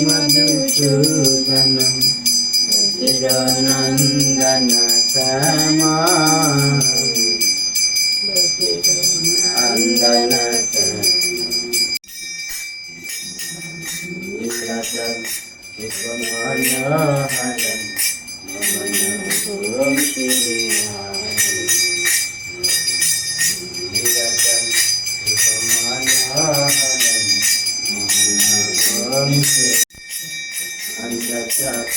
మధుసూదనం నందన అందన విశ్వమాన్య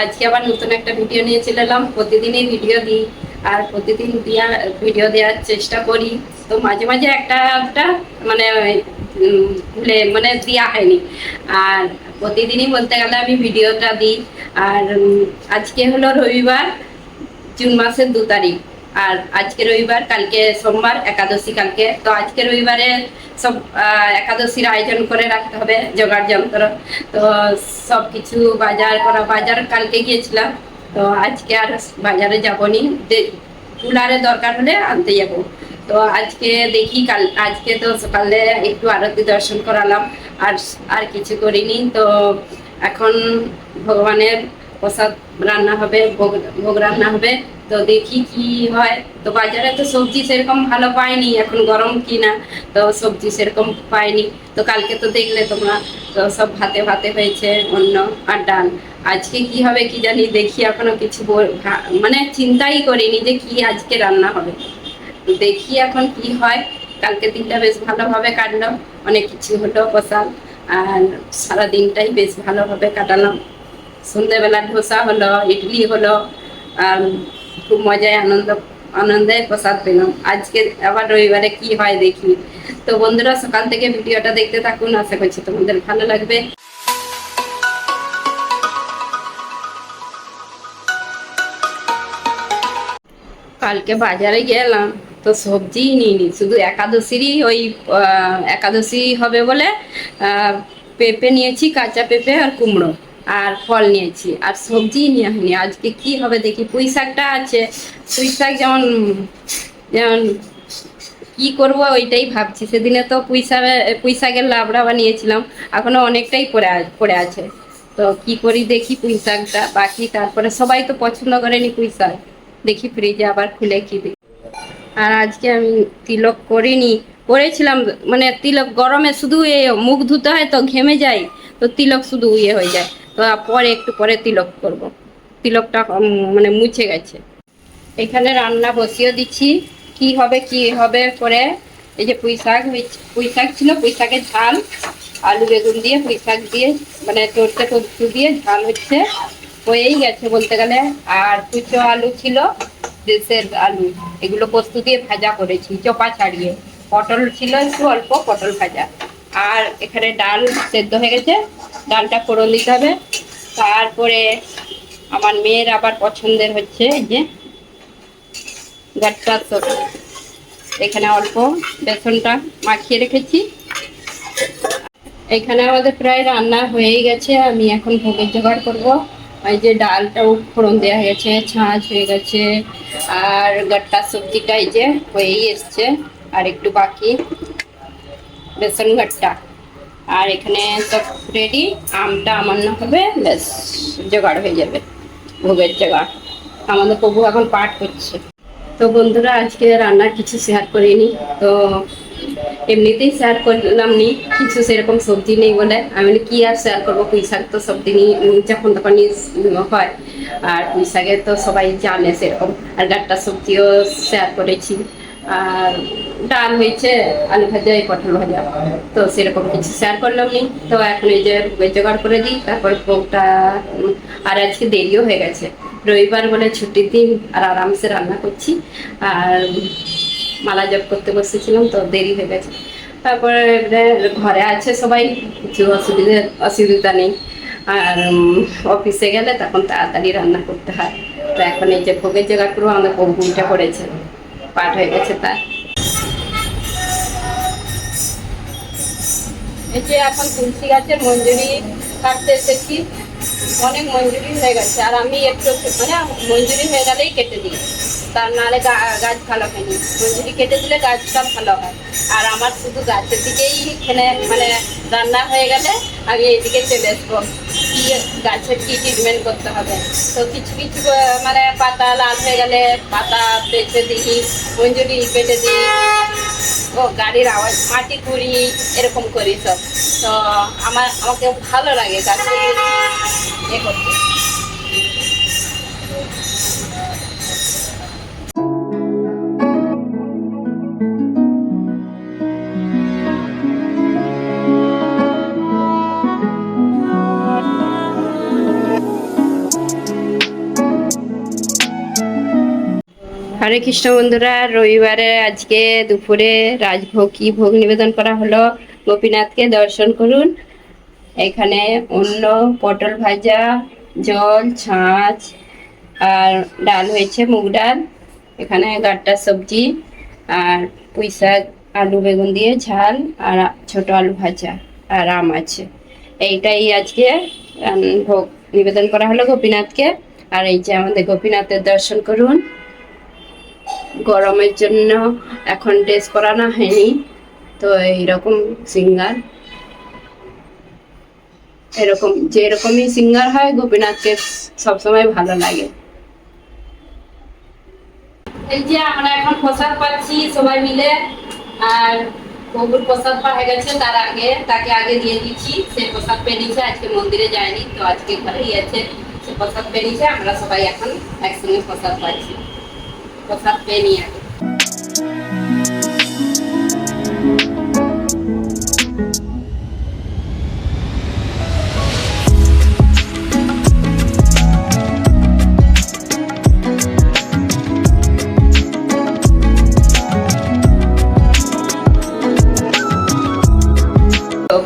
আজকে আবার নতুন একটা ভিডিও নিয়ে চলে এলাম। প্রতিদিনই ভিডিও দিই আর প্রতিদিন দিয়া ভিডিও দেওয়ার চেষ্টা করি। তো মাঝে মাঝে একটা একটা মানে ভুলে মানে দেওয়া হয়নি। আর প্রতিদিনই বলতে গেলে আমি ভিডিওটা দিই। আর আজকে হলো রবিবার, জুন মাসের দু তারিখ। আর আজকে রবিবার, কালকে সোমবার, একাদশী কালকে। তো আজকে রবিবারে সব একাদশীর আয়োজন করে রাখতে হবে, জোগাড় যন্ত্র। তো সব কিছু বাজার করা, বাজার কালকে গিয়েছিলাম। তো আজকে আর বাজারে যাবনি। কুলারে দরকার হলে আনতে যাব। তো আজকে দেখি কাল, আজকে তো সকালে একটু আরতি দর্শন করালাম। আর আর কিছু করিনি। তো এখন ভগবানের প্রসাদ রান্না হবে, ভোগ ভোগ রান্না হবে। তো দেখি কি হয়। তো বাজারে তো সবজি সেরকম ভালো পাইনি, এখন গরম কিনা, তো সবজি সেরকম পাইনি। তো কালকে তো দেখলে তোমরা, তো সব ভাতে ভাতে হয়েছে অন্য আর ডাল। আজকে কি হবে কি জানি দেখি, এখনও কিছু মানে চিন্তাই করিনি যে কি আজকে রান্না হবে। দেখি এখন কি হয়। কালকে দিনটা বেশ ভালোভাবে কাটলো, অনেক কিছু হলো প্রসাদ, আর সারা দিনটাই বেশ ভালোভাবে কাটালাম। সন্ধ্যেবেলা ধোসা হলো, ইডলি হলো, আর খুব মজায় আনন্দ, আনন্দে প্রসাদ পেলাম। আজকে আবার রবিবারে কি হয় দেখি। তো বন্ধুরা, সকাল থেকে ভিডিওটা দেখতে থাকুন, আশা করছি তোমাদের ভালো লাগবে। কালকে বাজারে গেলাম, তো সবজিই নিইনি, শুধু একাদশীরই ওই একাদশী হবে বলে পেঁপে নিয়েছি, কাঁচা পেঁপে আর কুমড়ো। আর ফল নিয়েছি, আর সবজিই নেওয়া হয়নি। আজকে কি হবে দেখি, পুঁই শাকটা আছে। পুঁই শাক যেমন যেমন কি করব ওইটাই ভাবছি। সেদিনে তো পুঁই শাকে, পুঁই শাকের লাবড়া বানিয়েছিলাম। এখনও অনেকটাই পড়ে পড়ে আছে। তো কি করি দেখি পুঁই শাকটা, বাকি তারপরে সবাই তো পছন্দ করেনি পুঁই শাক। দেখি ফ্রিজে আবার খুলে কি আর আজকে আমি তিলক করিনি। করেছিলাম মানে তিলক গরমে শুধু এ মুখ ধুতে হয় তো ঘেমে যায়, তো তিলক শুধু ইয়ে হয়ে যায়। তো পরে একটু পরে তিলক করব। তিলকটা মানে মুছে গেছে। এখানে রান্না বসিয়ে দিচ্ছি। কি হবে কি হবে করে, এই যে পুঁই শাক পুঁই শাক ছিল, পুঁই শাকের ঝাল। আলু বেগুন দিয়ে পুঁই শাক দিয়ে মানে চড়তে টরতে দিয়ে ঝাল হচ্ছে। হয়েই গেছে বলতে গেলে। আর কুচো আলু ছিল দেশের আলু, এগুলো পোস্ত দিয়ে ভাজা করেছি, চোপা ছাড়িয়ে। পটল ছিল একটু অল্প, পটল ভাজা। আর এখানে ডাল সেদ্ধ হয়ে গেছে, ডালটা ফোড়ন দিতে হবে। তারপরে আমার মেয়ের আবার পছন্দের হচ্ছে যে গাট্টার সবজি এখানে অল্প বেসনটা মাখিয়ে রেখেছি। এখানে আমাদের প্রায় রান্না হয়েই গেছে, আমি এখন ভোগের জোগাড় করব। এই যে ডালটাও ফোড়ন দেওয়া হয়ে গেছে ছাঁচ হয়ে গেছে, আর গাট্টার সবজিটা এই যে হয়েই এসছে, আর একটু বাকি বেসন ঘাটটা আর এখানে সব রেডি আমটা আমান্য হবে, ব্যাস জোগাড় হয়ে যাবে, ভোগের জোগাড়। আমাদের প্রভু এখন পাঠ করছে। তো বন্ধুরা, আজকে রান্নার কিছু শেয়ার করিনি, তো এমনিতেই শেয়ার করলাম নি কিছু সেরকম সবজি নেই বলে। আমি কি আর শেয়ার করব? পুঁই শাক তো সব দিনই যখন তখনই উম, হয়। আর পুঁই শাকের তো সবাই জানে সেরকম। আর গাট্টা সবজিও শেয়ার করেছি। আর ডাল হয়েছে আলু ভাজা এই পটল ভাজা। তো সেরকম কিছু শেয়ার করলাম নি। তো এখন এই যে জোগাড় করে দিই তারপর ভোগটা আর আজকে দেরিও হয়ে গেছে। রবিবার বলে ছুটির দিন আর আরামসে রান্না করছি। আর মালা জপ করতে বসেছিলাম, তো দেরি হয়ে গেছে। তারপরে ঘরে আছে সবাই, কিছু অসুবিধা অসুবিধা নেই। আর অফিসে গেলে তখন তাড়াতাড়ি রান্না করতে হয়। তো এখন এই যে ভোগের জায়গা করব আমাদের বউটা করেছে পাঠ হয়ে গেছে তার। এই যে এখন তুলসী গাছের মঞ্জুরি কাটতে এসেছি। অনেক মঞ্জুরি হয়ে গেছে। আর আমি একটু মানে মঞ্জুরি হয়ে গেলেই কেটে দিই। তার নাহলে গা- গাছ ভালো হয়নি মঞ্জুরি কেটে দিলে গাছটা ভালো হয়। আর আমার শুধু গাছের দিকেই এখানে মানে রান্না হয়ে গেলে আমি এদিকে চলে আসব। কি গাছের কি ট্রিটমেন্ট করতে হবে? তো কিছু কিছু মানে পাতা লাল হয়ে গেলে পাতা বেছে দিই, মঞ্জুরি কেটে দিই। ও, গাড়ির আওয়াজ, মাটি কুড়ি এরকম করি সব। তো আমার আমাকে ভালো লাগে গাছের ইয়ে করতে। হরে কৃষ্ণ বন্ধুরা, রবিবারে আজকে দুপুরে রাজভোগ, কি ভোগ নিবেদন করা হলো গোপীনাথকে দর্শন করুন। এখানে অন্য পটল ভাজা, জল, ছাঁচ আর ডাল হয়েছে মুগ ডাল। এখানে গাট্টা সবজি আর পুঁই শাক, আলু বেগুন দিয়ে ঝাল আর ছোট আলু ভাজা আর আম আছে। এইটাই আজকে ভোগ নিবেদন করা হলো গোপীনাথকে। আর এই যে আমাদের গোপীনাথের দর্শন করুন। গরমের জন্য এখন ড্রেস করানো হয়নি। তো এইরকম সিঙ্গার এরকম, যেরকমই সিঙ্গার হয়, গোপীনাথকে সবসময় ভালো লাগে। এই যে আমরা এখন প্রসাদ পাচ্ছি সবাই মিলে। আর প্রভুর প্রসাদ পাওয়া গেছে তার আগে, তাকে আগে দিয়ে দিচ্ছি। সে প্রসাদ পেয়ে নিয়েছে আজকে মন্দিরে যায়নি, তো আজকে ঘরেই আছে। সে প্রসাদ পেয়ে নিয়েছে আমরা সবাই এখন একসঙ্গে প্রসাদ পাচ্ছি। নিয়ে আগে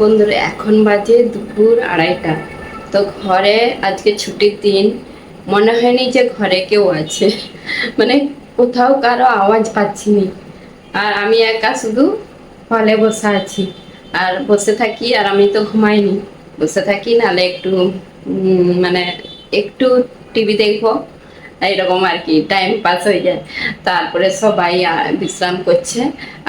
বন্ধুরা, এখন বাজে দুপুর আড়াইটা। তো ঘরে আজকে ছুটির দিন। মনে হয়নি যে ঘরে কেউ আছে। মানে কোথাও কারও আওয়াজ পাচ্ছি নি। আর আমি একা শুধু হলে বসে আছি। আর বসে থাকি আর আমি তো ঘুমাইনি। বসে থাকি নাহলে একটু মানে একটু টিভি দেখব। এইরকম আর কি টাইম পাস হয়ে যায়। তারপরে সবাই বিশ্রাম করছে।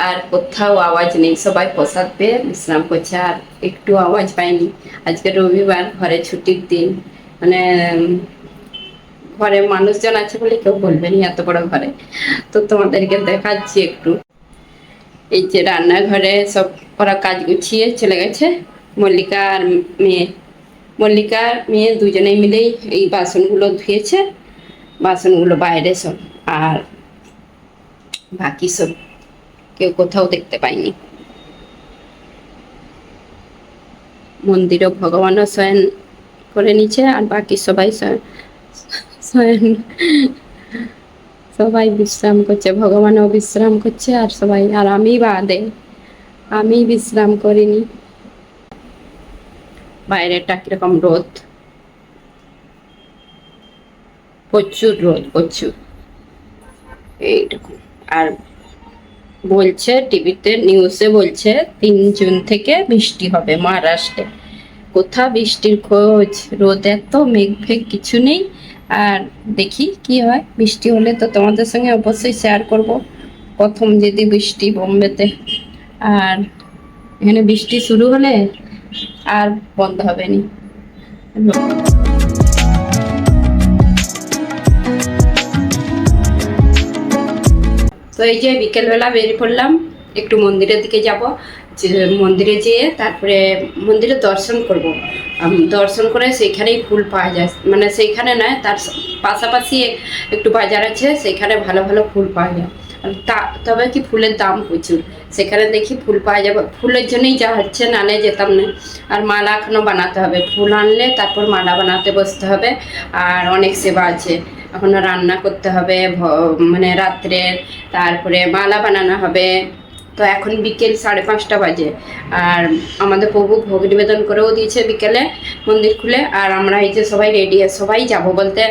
আর কোথাও আওয়াজ নেই, সবাই প্রসাদ পেয়ে বিশ্রাম করছে। আর একটু আওয়াজ পাইনি। আজকে রবিবার, ঘরে ছুটির দিন। মানে ঘরে মানুষজন আছে বলে কেউ বলবে না এত বড় ঘরে। তো তোমাদেরকে দেখাচ্ছি একটু। এই যে রান্নাঘরে সব ওরা কাজ গুছিয়ে চলে গেছে। মল্লিকা আর মেয়ে। মল্লিকা আর মেয়ে দুজনে মিলেই এই বাসনগুলো ধুয়েছে। বাসনগুলো বাইরে সব। আর বাকি সব কেউ কোথাও দেখতে পাইনি। মন্দিরও ভগবানও শয়ন করে নিচ্ছে আর বাকি সবাই শয়ন সবাই বিশ্রাম করছে, ভগবানও বিশ্রাম করছে আর সবাই, আর আমি বাদে আমি বিশ্রাম করিনি। বাইরেটা কীরকম রোদ? প্রচুর রোদ, প্রচুর। এইরকম আর বলছে, টিভিতে নিউজে বলছে, তিন জুন থেকে বৃষ্টি হবে মহারাষ্ট্রে। কোথা বৃষ্টির খোঁজ? রোদ এত মেঘ ফেঘ কিছু নেই। আর দেখি কি হয়। বৃষ্টি হলে তো তোমাদের সঙ্গে অবশ্যই শেয়ার করব। প্রথম যদি বৃষ্টি বোম্বেতে। আর এখানে বৃষ্টি শুরু হলে আর বন্ধ হবে নি। তো এই যে বিকেলবেলা বেরিয়ে পড়লাম, একটু মন্দিরের দিকে যাব। মন্দিরে যেয়ে তারপরে মন্দিরে দর্শন করব। দর্শন করে সেইখানেই ফুল পাওয়া যায়। মানে সেইখানে নয়, তার পাশাপাশি একটু বাজার আছে, সেইখানে ভালো ভালো ফুল পাওয়া যায়। তা, তবে কি ফুলের দাম প্রচুর। সেখানে দেখি ফুল পাওয়া যাবে। ফুলের জন্যই যা হচ্ছে নালে যেতাম না। আর মালা এখনও বানাতে হবে। ফুল আনলে তারপর মালা বানাতে বসতে হবে। আর অনেক সেবা আছে। এখনও রান্না করতে হবে মানে রাত্রে। তারপরে মালা বানানো হবে। তো এখন বিকেল সাড়ে পাঁচটা বাজে। আর আমাদের প্রভু ভোগ নিবেদন করেও দিয়েছে বিকেলে মন্দির খুলে। আর আমরা এই যে সবাই রেডি সবাই যাব বলতে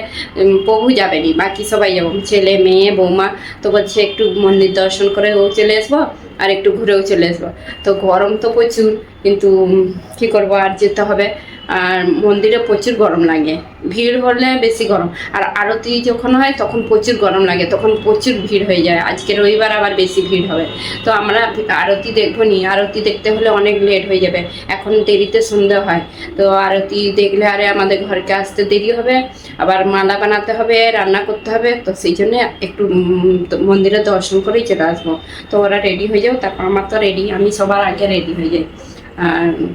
প্রভু যাবেনি, বাকি সবাই যাব। ছেলে, মেয়ে, বৌমা, তো বলছে একটু মন্দির দর্শন করেও চলে আসব আর একটু ঘুরেও চলে আসব। তো গরম তো প্রচুর কিন্তু কি করব, আর যেতে হবে। আর মন্দিরে প্রচুর গরম লাগে। ভিড় হলে বেশি গরম। আর আরতি যখন হয়, তখন প্রচুর গরম লাগে। তখন প্রচুর ভিড় হয়ে যায়। আজকে রবিবার আবার বেশি ভিড় হবে। তো আমরা আরতি দেখব নি। আরতি দেখতে হলে অনেক লেট হয়ে যাবে। এখন দেরিতে সন্ধ্যা হয়। তো আরতি দেখলে আরে আমাদের ঘরকে আসতে দেরি হবে। আবার মালা বানাতে হবে, রান্না করতে হবে। তো সেই জন্যে একটু মন্দিরে দর্শন করেই চলে আসব। তো ওরা রেডি হয়ে যাও তারপর আমার তো রেডি আমি সবার আগে রেডি হয়ে যাই।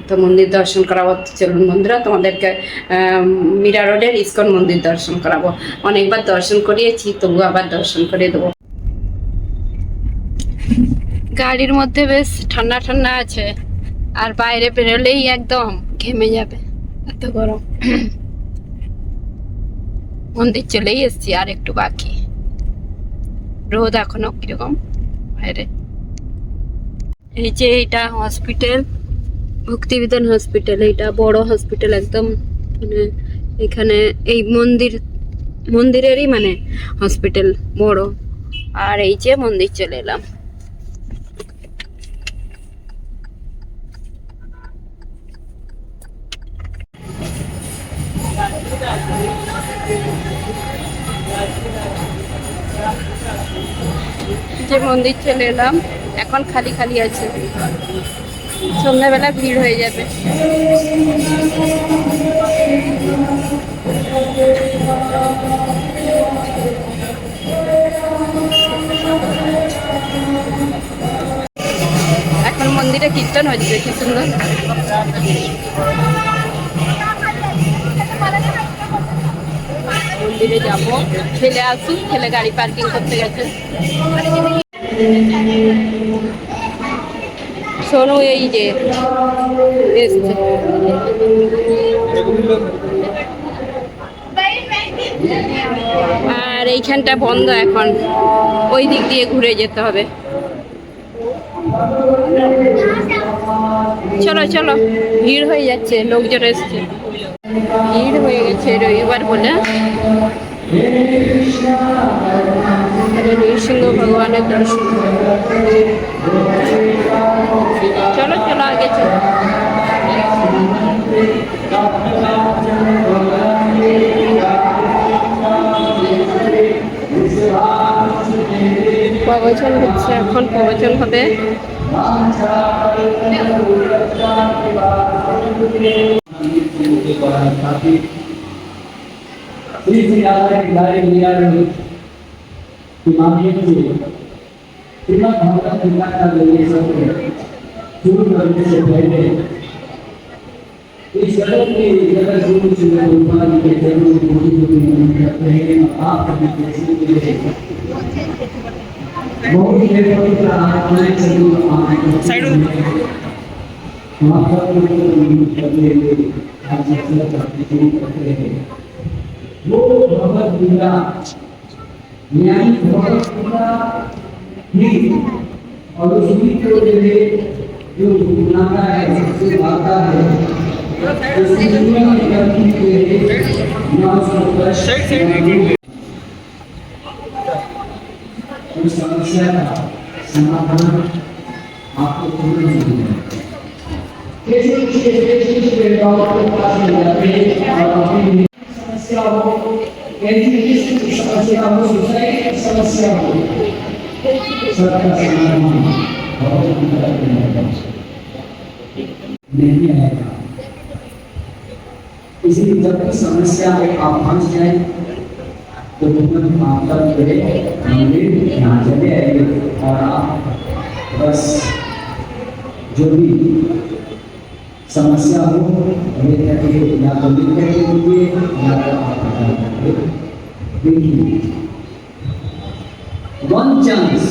তো মন্দির দর্শন করাবো, চলুন বন্ধুরা, তোমাদেরকে মীরা রোডের ইস্কন মন্দির দর্শন করাবো। অনেকবার দর্শন করিয়েছি তবু আবার দর্শন করে দেবো। গাড়ির মধ্যে বেশ ঠান্ডা ঠান্ডা আছে, আর বাইরে বেরোলেই একদম ঘেমে যাবে, এত গরম। মন্দির চলেই এসছি, আর একটু বাকি। রোদ এখনও কীরকম বাইরে? এই যে এটা হসপিটাল ভক্তিবিধান হসপিটাল এটা বড় হসপিটাল একদম মানে এখানে এই মন্দির, মন্দিরেরই মানে হসপিটাল বড়। আর এই যে মন্দির চলে এলাম। যে মন্দির চলে এলাম, এখন খালি খালি আছে। সন্ধ্যাবেলা ভিড় হয়ে যাবে। এখন মন্দিরে কীর্তন হচ্ছে, কি সুন্দর। মন্দিরে যাব। ছেলে আসুক, ছেলে গাড়ি পার্কিং করতে গেছে। শোনো এই যে এসছে আর এইখানটা বন্ধ এখন। ওই দিক দিয়ে ঘুরে যেতে হবে। চলো চলো। ভিড় হয়ে যাচ্ছে, লোকজন এসছে। ভিড় হয়ে গেছে রবিবার বলে। নৃসিংহ ভগবানের দর্শন চলো চলো আগে চলো প্রবচন হচ্ছে এখন প্রবচন হবে। শুরু করতে सड़क पे जरा ज़ोर से गोपाल के चरणों में मुझे तो निमंत्रण करते हैं आप सभी के लिए बहुत ही पवित्र आत्माएँ ज़रूर आए साइड में माता को निमंत्रण करते हुए हम सब प्रार्थना करते हैं। वो भगवत गीता, न्यायी भगवत गीता ही और उसकी तो जो जो गुनाता है उसको भाता है जो दुनिया में करने के लिए ना सब उस समस्या का समाधान आपको पूर्ण नहीं है कैसे किसी कैसे किसी वेदाओं के पास में जाते हैं। और अपनी समस्या हो ऐसी किसी समस्या हो सोसाइटी की समस्या हो सबका समाधान बहुत नहीं आएगा इसलिए जब भी समस्या में आप फंस जाए तो तुरंत माता करे मंदिर यहाँ चले आइए और आप बस जो भी समस्या हो, हमें करके या तो लिख करके दीजिए, या तो आप बता देखिए वन चांस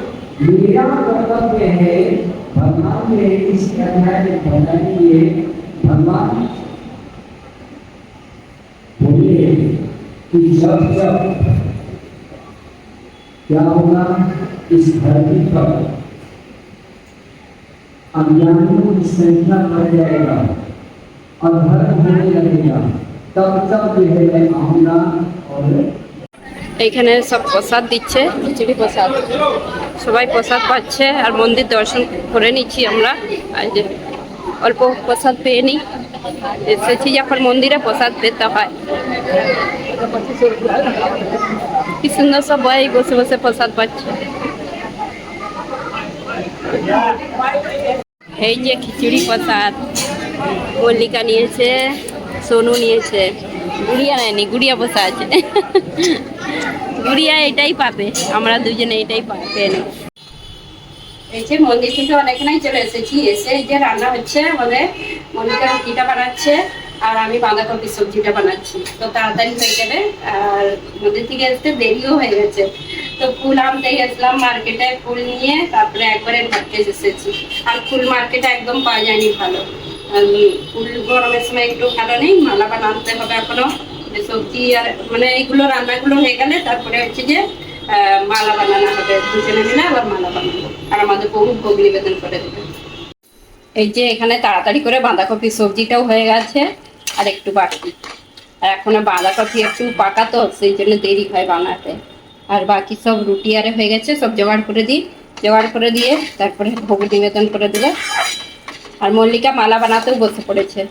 मेरा कर्तव्य है भगवान ने इस अध्याय में लिए भगवान बोले कि जब जब क्या होगा इस धरती पर अज्ञानियों की संख्या बढ़ जाएगा और धर्म होने लगेगा, तब तब जो है मैं आऊँगा और এইখানে সব প্রসাদ দিচ্ছে, খিচুড়ি প্রসাদ। সবাই প্রসাদ পাচ্ছে আর মন্দির দর্শন করে নিচ্ছি আমরা। যে অল্প প্রসাদ পেয়ে নিই। এসেছি যখন মন্দিরে প্রসাদ পেতে হয়। কি সুন্দর সবাই বসে বসে প্রসাদ পাচ্ছে। এই যে খিচুড়ি প্রসাদ। মল্লিকা নিয়েছে, সোনু নিয়েছে, গুড়িয়া নেয়নি, গুড়িয়া বসে আছে। গুড়িয়া এটাই পাবে, আমরা দুজনে এটাই পা- পেয়ে নেব। এই যে মন্দির থেকে অনেকখানেই চলে এসেছি, এসে এই যে রান্না হচ্ছে আমাদের মল্লিকা রুটিটা বানাচ্ছে, আর আমি বাঁধাকপি সবজিটা বানাচ্ছি। তো তাড়াতাড়ি হয়ে গেলে, আর মন্দির থেকে আসতে দেরিও হয়ে গেছে। তো ফুল আনতে গেছিলাম মার্কেটে, ফুল নিয়ে তারপরে একবারে ভাবতে এসেছি। আর ফুল মার্কেটে একদম পাওয়া যায়নি ভালো। ফুল গরমের সময় একটু ভালো নেই, মালা বানাতে হবে এখনও। সবজি আর মানে এইগুলো রান্নাগুলো হয়ে গেলে তারপরে হচ্ছে যে মালা বানানো হবে। দুজনে মিলে আবার মালা বানাবো। আর আমাদের বহু ভোগ নিবেদন করে দেবে। এই যে এখানে তাড়াতাড়ি করে বাঁধাকপি সবজিটাও হয়ে গেছে, আর একটু বাকি। আর এখন বাঁধাকপি একটু পাকা তো, সেই জন্য দেরি হয় বানাতে। আর বাকি সব রুটি আরে হয়ে গেছে, সব জোগাড় করে দিই। জোগাড় করে দিয়ে তারপরে ভোগ নিবেদন করে দেবে। আর মল্লিকা মালা বানাতেও বসে পড়েছে।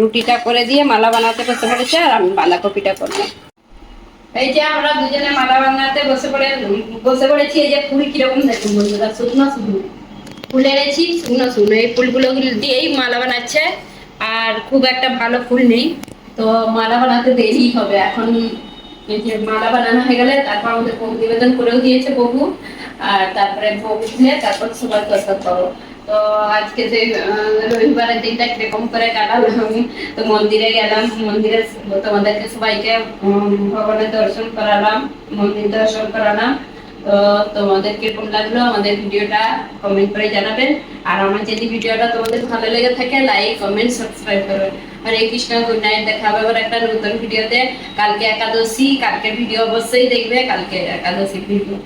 রুটিটা করে দিয়ে মালা বানাতে বসে পড়েছে আর আমি বাঁধাকপিটা করলাম এই যে আমরা দুজনে মালা বানাতে বসে পড়ে বসে পড়েছি, এই যে ফুল কীরকম দেখুন বন্ধুরা, শুকনো শুকনো। ফুল এনেছি শুকনো শুকনো। এই ফুলগুলো দিয়েই মালা বানাচ্ছে আর খুব একটা ভালো ফুল নেই। তো মালা বানাতে দেরি হবে। এখন এই যে মালা বানানো হয়ে গেলে তারপর আমাদের নিবেদন করেও দিয়েছে বহু আর তারপরে ভোগ দিলে তারপর সবাই দরকার পাবো তো আজকে রবিবারের দিনটা কীরকম করে কাটালাম তো মন্দিরে গেলাম, মন্দিরে তোমাদেরকে সবাইকে ভগবানের দর্শন করালাম, মন্দির দর্শন করালাম। তো তোমাদের কীরকম লাগল আমাদের ভিডিওটা কমেন্ট করে জানাবেন আর আমার যদি ভিডিওটা তোমাদের ভালো লেগে থাকে লাইক কমেন্ট সাবস্ক্রাইব করবেন হরে কৃষ্ণ গুড নাইট দেখা হবে আবার একটা নতুন ভিডিওতে। কালকে একাদশী কালকে ভিডিও অবশ্যই দেখবে, কালকে একাদশী ভিডিও।